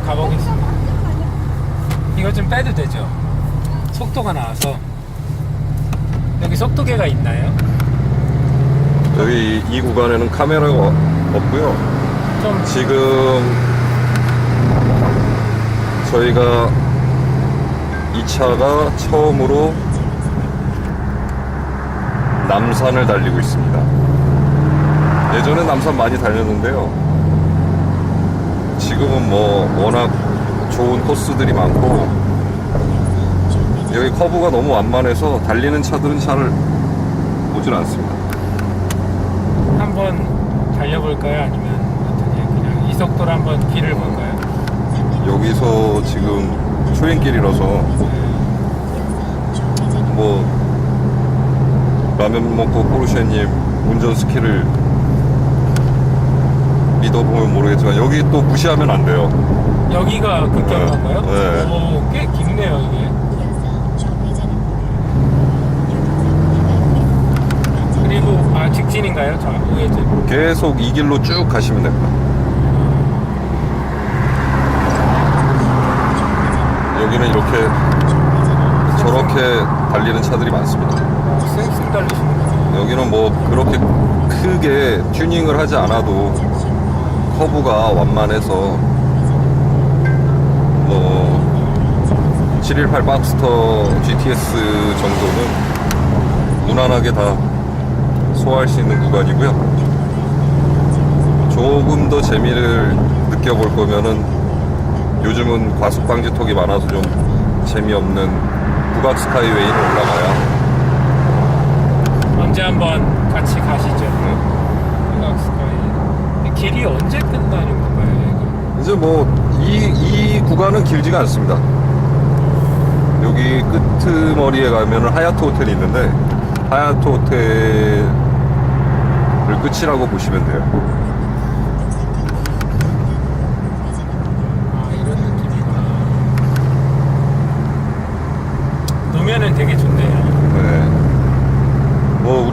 한번 가보겠습니다. 이거 좀 빼도 되죠? 속도가 나와서. 여기 속도계가 있나요? 여기 이 구간에는 카메라가 없고요. 좀 지금 저희가 이 차가 처음으로 남산을 달리고 있습니다. 예전에 남산 많이 달렸는데요. 지금은 뭐 워낙 좋은 코스들이 많고 여기 커브가 너무 완만해서 달리는 차들은 잘 오질 않습니다. 한번 달려볼까요? 아니면 어떻게 그냥 이 속도로 한번 길을 볼까요? 여기서 지금 초행길이라서 뭐 라면 먹고 포르쉐님 운전 스킬을 믿어보면 모르겠지만 여기 또 무시하면 안 돼요. 여기가 극혐한가요? 네. 오, 꽤 깊네요, 이게. 그리고, 아, 직진인가요? 저 우회전. 계속 이 길로 쭉 가시면 됩니다. 여기는 이렇게 저렇게 달리는 차들이 많습니다. 쌩쌩 달리시는구나. 여기는 뭐 그렇게 크게 튜닝을 하지 않아도 커브가 완만해서 뭐718 박스터 GTS 정도는 무난하게 다 소화할 수 있는 구간이고요. 조금 더 재미를 느껴볼 거면은 요즘은 과속 방지턱이 많아서 좀 재미없는 북악 스카이웨이는 올라가야 언제 한번 같이 가시죠. 길이 언제 끝나는 건가요? 이제 뭐이이 구간은 길지가 않습니다. 여기 끄트머리에 가면은 하얏트 호텔이 있는데 하얏트 호텔을 끝이라고 보시면 돼요. 아, 되게. 뭐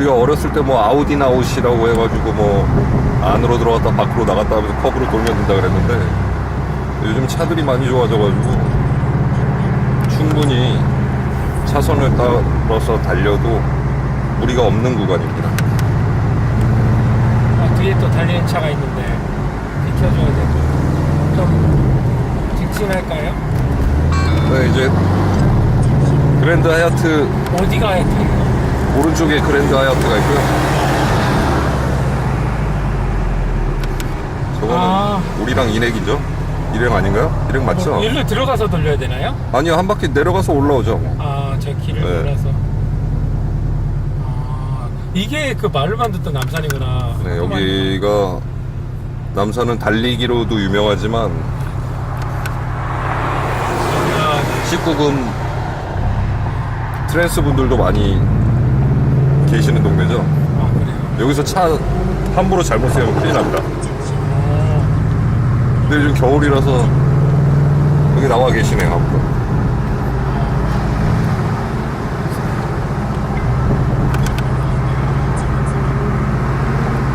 우리가 어렸을 때 뭐 아우디 나웃이라고 해가지고 뭐 안으로 들어갔다 밖으로 나갔다 하면서 커브를 돌면 된다 그랬는데 요즘 차들이 많이 좋아져가지고 충분히 차선을 따라서 달려도 무리가 없는 구간입니다. 아, 뒤에 또 달리는 차가 있는데 비켜줘야 되고. 좀 직진할까요? 네, 이제 그랜드 하얏트 어디가 돼요? 오른쪽에 그랜드 하얏트가 있고요. 저거는 아. 우리랑 일행이죠. 일행 아닌가요? 일행 맞죠? 뭐, 일로 들어가서 돌려야 되나요? 아니요 한 바퀴 내려가서 올라오죠. 아, 저 길을 네. 몰라서. 아, 이게 그 말로만 듣던 남산이구나. 네, 여기가 남산은 달리기로도 유명하지만 아, 19금 트랜스 분들도 많이 계시는 동네죠. 아, 그래요. 여기서 차 함부로 잘못 세우면 큰일 납니다. 어, 근데 요즘 겨울이라서 여기 나와 계시네요, 함부로.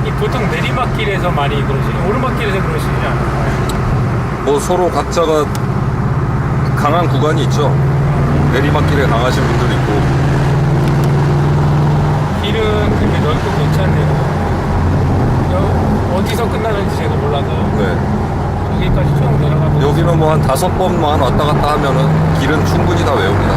이 보통 내리막길에서 많이 그러시죠? 오르막길에서 그러시지 않아요? 뭐 서로 각자가 강한 구간이 있죠. 내리막길에 강하신 분들도 있고. 길은 되게 넓고 괜찮네요. 여- 어디서 끝나는지 제가 몰라서 네. 여기까지 쭉 내려가면 여기는 뭐 한 다섯 번만 왔다 갔다 하면은 길은 충분히 다 외웁니다.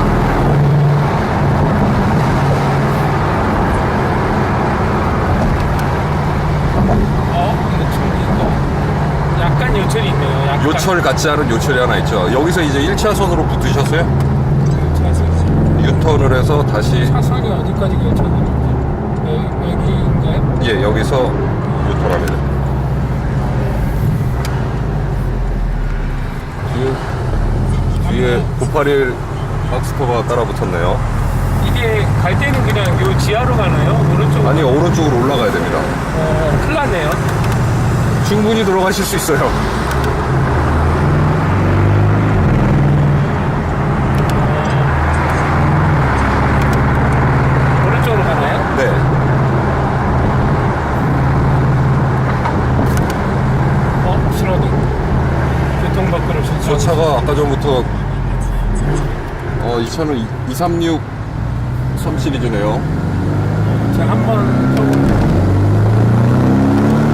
어? 이거 좀 이거 약간 요철이 있네요. 약간 요철 같지 않은 요철이 하나 있죠. 여기서 이제 1차선으로 붙으셨어요? 차선. 유턴을 해서 다시 차선이 어디까지 여기, 여기서 유턴합니다. 뒤에 뒤에 981 박스터가 따라 붙었네요. 이게 갈 때는 그냥 요 지하로 가나요? 오른쪽으로? 아니 오른쪽으로 올라가야 됩니다. 어, 큰일 났네요. 충분히 들어가실 수 있어요. 오른쪽으로 가나요? 네. 어, 신호등. 교통법규를 준수 저 차가 아까 전부터 어, 이 차는 236 3 시리즈네요. 제가 한번